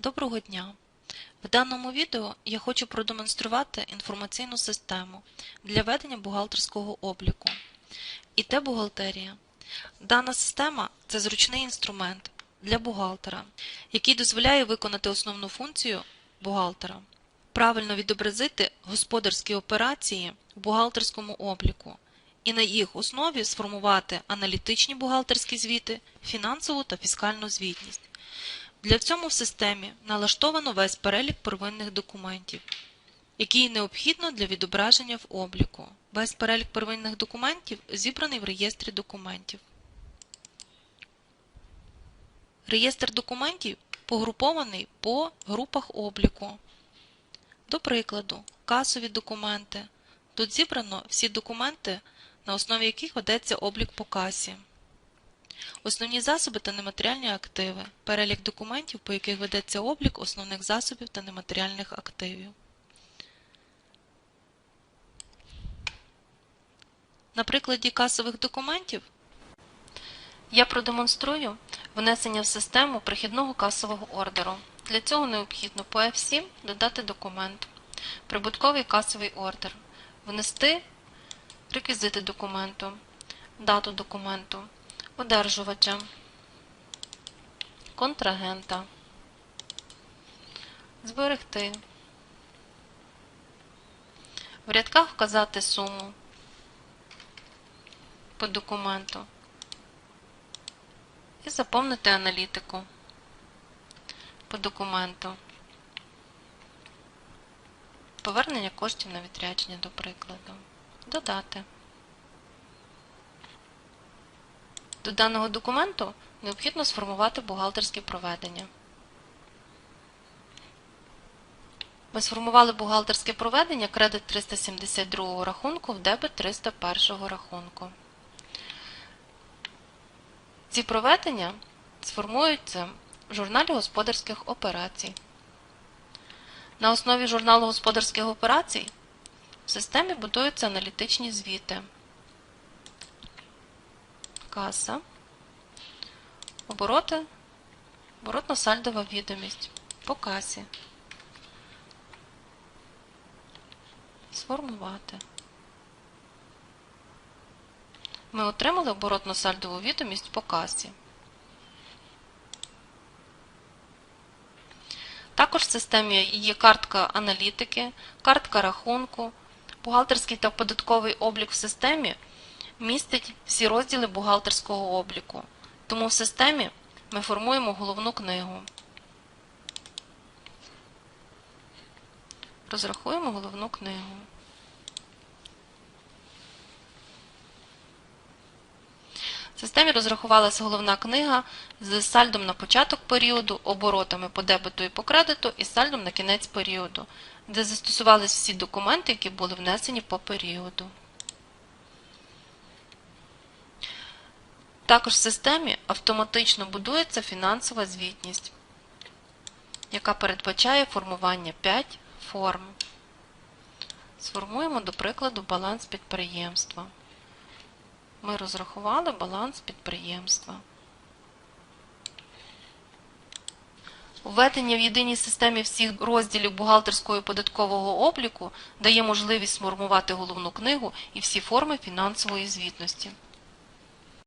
Доброго дня! В даному відео я хочу продемонструвати інформаційну систему для ведення бухгалтерського обліку. ІТ бухгалтерія. Дана система це зручний інструмент для бухгалтера, який дозволяє виконати основну функцію бухгалтера правильно відобразити господарські операції в бухгалтерському обліку і на їх основі сформувати аналітичні бухгалтерські звіти, фінансову та фіскальну звітність. Для цьому в системі налаштовано весь перелік первинних документів, який необхідно для відображення в обліку. Весь перелік первинних документів зібраний в реєстрі документів. Реєстр документів погрупований по групах обліку. До прикладу, касові документи. Тут зібрано всі документи, на основі яких ведеться облік по касі. Основні засоби та нематеріальні активи. Перелік документів, по яких ведеться облік основних засобів та нематеріальних активів. На прикладі касових документів я продемонструю внесення в систему прихідного касового ордеру. Для цього необхідно по F7 додати документ, прибутковий касовий ордер, внести реквізити документу, дату документу, одержувача, контрагента, зберегти. В рядках вказати суму по документу і заповнити аналітику по документу. Повернення коштів на відрядження, до прикладу. Додати. До даного документу необхідно сформувати бухгалтерське проведення. Ми сформували бухгалтерське проведення кредит 372 рахунку в дебет 301 рахунку. Ці проведення сформуються в журналі господарських операцій. На основі журналу господарських операцій в системі будуються аналітичні звіти. Каса, обороти, оборотно-сальдова відомість по касі. Сформувати. Ми отримали оборотно-сальдову відомість по касі. Також в системі є картка аналітики, картка рахунку, бухгалтерський та податковий облік в системі містить всі розділи бухгалтерського обліку. Тому в системі ми формуємо головну книгу. Розрахуємо головну книгу. В системі розрахувалася головна книга з сальдом на початок періоду, оборотами по дебету і по кредиту і сальдом на кінець періоду, де застосувалися всі документи, які були внесені по періоду. Також в системі автоматично будується фінансова звітність, яка передбачає формування 5 форм. Сформуємо, до прикладу, баланс підприємства. Ми розрахували баланс підприємства. Введення в єдиній системі всіх розділів бухгалтерського і податкового обліку дає можливість сформувати головну книгу і всі форми фінансової звітності.